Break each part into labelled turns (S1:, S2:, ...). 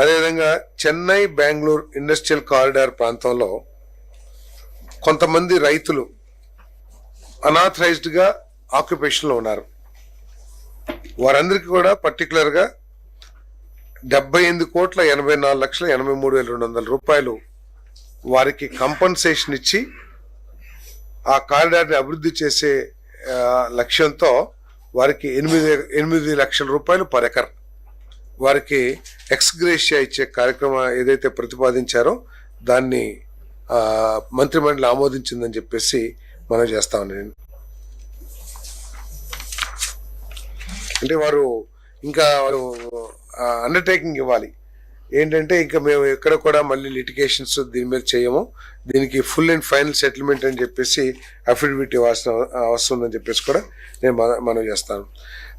S1: అదేవిధంగా Chennai Bengaluru industrial corridor ప్రాంతంలో కొంతమంది రైతులు అనాథరైజ్డ్గా ఆక్యుపేషన్లో ఉన్నారు. వారందరికీ కూడా పర్టికులర్గా డెబ్బై ఎనిమిది కోట్ల ఎనభై నాలుగు లక్షల ఎనభై మూడు వేల రెండు వందల రూపాయలు వారికి కంపన్సేషన్ ఇచ్చి ఆ కారిడార్ని అభివృద్ధి చేసే లక్ష్యంతో వారికి ఎనిమిది ఎనిమిది లక్షల రూపాయలు పర్ ఎకర్. వారికి ఎక్స్గ్రేషియా ఇచ్చే కార్యక్రమం ఏదైతే ప్రతిపాదించారో దాన్ని మంత్రిమండలి ఆమోదించిందని చెప్పేసి మనం చేస్తా నేను అంటే వారు ఇంకా వారు అండర్టేకింగ్ ఇవ్వాలి. ఏంటంటే ఇంకా మేము ఎక్కడ కూడా మళ్ళీ లిటిగేషన్స్ దీని మీద చేయము. దీనికి ఫుల్ అండ్ ఫైనల్ సెటిల్మెంట్ అని చెప్పేసి అఫిడవిట్ ఇవ్వాల్సిన అవసరం ఉందని చెప్పేసి కూడా నేను మన- మనం చేస్తాను.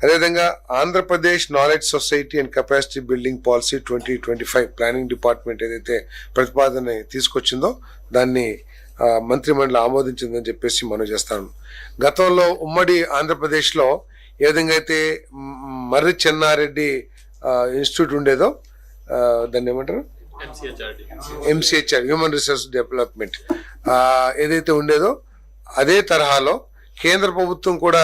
S1: అదేవిధంగా Andhra Pradesh knowledge society and capacity building policy twenty twenty five planning department ఏదైతే ప్రతిపాదన తీసుకొచ్చిందో దాన్ని మంత్రిమండలి ఆమోదించిందని చెప్పేసి మనం చేస్తాను. గతంలో ఉమ్మడి ఆంధ్రప్రదేశ్లో ఏ విధంగా అయితే మర్రి చెన్నారెడ్డి ఇన్స్టిట్యూట్ ఉండేదో దాన్ని ఏమంటారు? ఎంసీహెచ్ఆర్ హ్యూమన్ రిసోర్స్ డెవలప్మెంట్ ఏదైతే ఉండేదో అదే తరహాలో కేంద్ర ప్రభుత్వం కూడా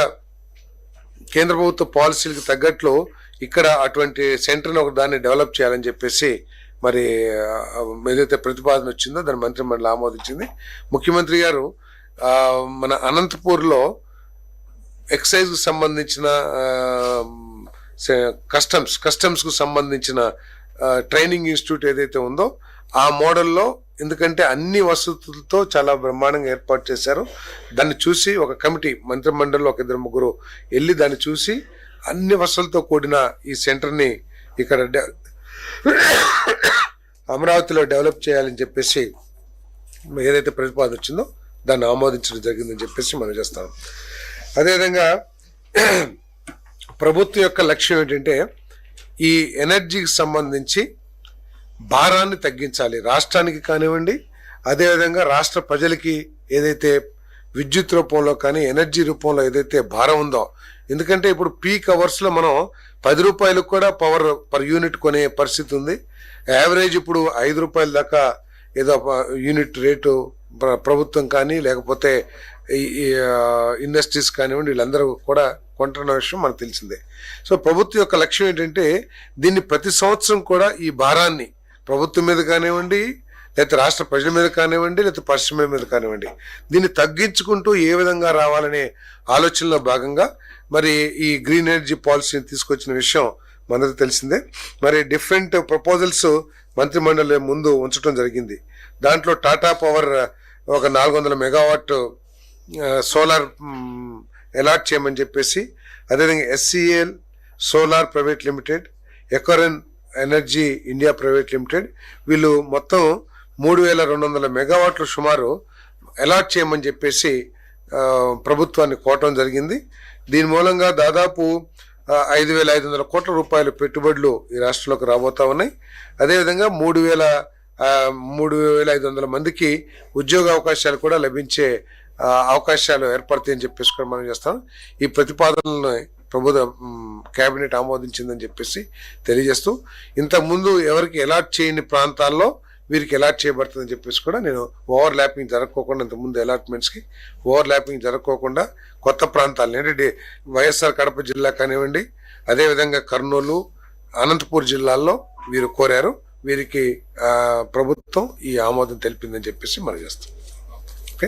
S1: కేంద్ర ప్రభుత్వ పాలసీలకు తగ్గట్లు ఇక్కడ అటువంటి సెంటర్ని ఒక దాన్ని డెవలప్ చేయాలని చెప్పేసి మరి ఏదైతే ప్రతిపాదన వచ్చిందో దాని మంత్రిమండలి ఆమోదించింది. ముఖ్యమంత్రి గారు మన అనంతపూర్లో ఎక్సైజ్కి సంబంధించిన కస్టమ్స్ కస్టమ్స్కు సంబంధించిన ట్రైనింగ్ ఇన్స్టిట్యూట్ ఏదైతే ఉందో ఆ మోడల్లో ఎందుకంటే అన్ని వసతులతో చాలా బ్రహ్మాండంగా ఏర్పాటు చేశారు. దాన్ని చూసి ఒక కమిటీ మంత్రిమండలిలో ఒక ఇద్దరు ముగ్గురు వెళ్ళి దాన్ని చూసి అన్ని వసతులతో కూడిన ఈ సెంటర్ని ఇక్కడ డె- అమరావతిలో డెవలప్ చేయాలని చెప్పేసి ఏదైతే ప్రతిపాదన వచ్చిందో దాన్ని ఆమోదించడం జరిగిందని చెప్పేసి మనం చేస్తాం. అదేవిధంగా ప్రభుత్వం యొక్క లక్ష్యం ఏంటంటే ఈ ఎనర్జీకి సంబంధించి భారాన్ని తగ్గించాలి. రాష్ట్రానికి కానివ్వండి అదేవిధంగా రాష్ట్ర ప్రజలకి ఏదైతే విద్యుత్ రూపంలో కానీ ఎనర్జీ రూపంలో ఏదైతే భారం ఉందో ఎందుకంటే ఇప్పుడు పీక్ అవర్స్లో మనం పది రూపాయలకు కూడా పవర్ పర్ యూనిట్ కొనే పరిస్థితి ఉంది. యావరేజ్ ఇప్పుడు ఐదు రూపాయల దాకా ఏదో యూనిట్ రేటు ప్రభుత్వం కానీ లేకపోతే ఇండస్ట్రీస్ కానివ్వండి వీళ్ళందరూ కూడా కొంటున్న విషయం మనకు తెలిసిందే. సో ప్రభుత్వం యొక్క లక్ష్యం ఏంటంటే దీన్ని ప్రతి సంవత్సరం కూడా ఈ భారాన్ని ప్రభుత్వం మీద కానివ్వండి లేకపోతే రాష్ట్ర ప్రజల మీద కానివ్వండి లేకపోతే పరిశ్రమ మీద కానివ్వండి దీన్ని తగ్గించుకుంటూ ఏ విధంగా రావాలనే ఆలోచనలో భాగంగా మరి ఈ గ్రీన్ ఎనర్జీ పాలసీని తీసుకొచ్చిన విషయం మనకు తెలిసిందే. మరి డిఫరెంట్ ప్రపోజల్స్ మంత్రిమండలి ముందు ఉంచడం జరిగింది. దాంట్లో టాటా పవర్ ఒక నాలుగు వందల మెగావాట్ సోలార్ అలాట్ చేయమని చెప్పేసి అదేవిధంగా SCL solar private limited Ecoren energy India private limited వీళ్ళు మొత్తం మూడు వేల రెండు వందల మెగావాట్లు సుమారు అలాట్ చేయమని చెప్పేసి ప్రభుత్వాన్ని కోవటం జరిగింది. దీని మూలంగా దాదాపు ఐదు వేల ఐదు వందల కోట్ల రూపాయల పెట్టుబడులు ఈ రాష్ట్రంలోకి రాబోతా ఉన్నాయి. అదేవిధంగా మూడు వేల మూడు వేల ఐదు వందల మందికి ఉద్యోగ అవకాశాలు కూడా లభించే అవకాశాలు ఏర్పడతాయని చెప్పేసి కూడా మనం చేస్తాం. ఈ ప్రతిపాదనలను ప్రభుత్వ కేబినెట్ ఆమోదించిందని చెప్పేసి తెలియజేస్తూ ఇంతకుముందు ఎవరికి ఎలాట్ చేయని ప్రాంతాల్లో వీరికి ఎలాట్ చేయబడుతుందని చెప్పేసి కూడా నేను ఓవర్ ల్యాపింగ్ జరగకోకుండా ఇంతకుముందు అలాట్మెంట్స్కి ఓవర్ ల్యాపింగ్ జరగకోకుండా కొత్త ప్రాంతాలు ఏంటంటే వైఎస్ఆర్ కడప జిల్లా కానివ్వండి అదేవిధంగా కర్నూలు అనంతపూర్ జిల్లాల్లో వీరు కోరారు. వీరికి ప్రభుత్వం ఈ ఆమోదం తెలిపిందని చెప్పేసి మనం చేస్తాం. ఓకే?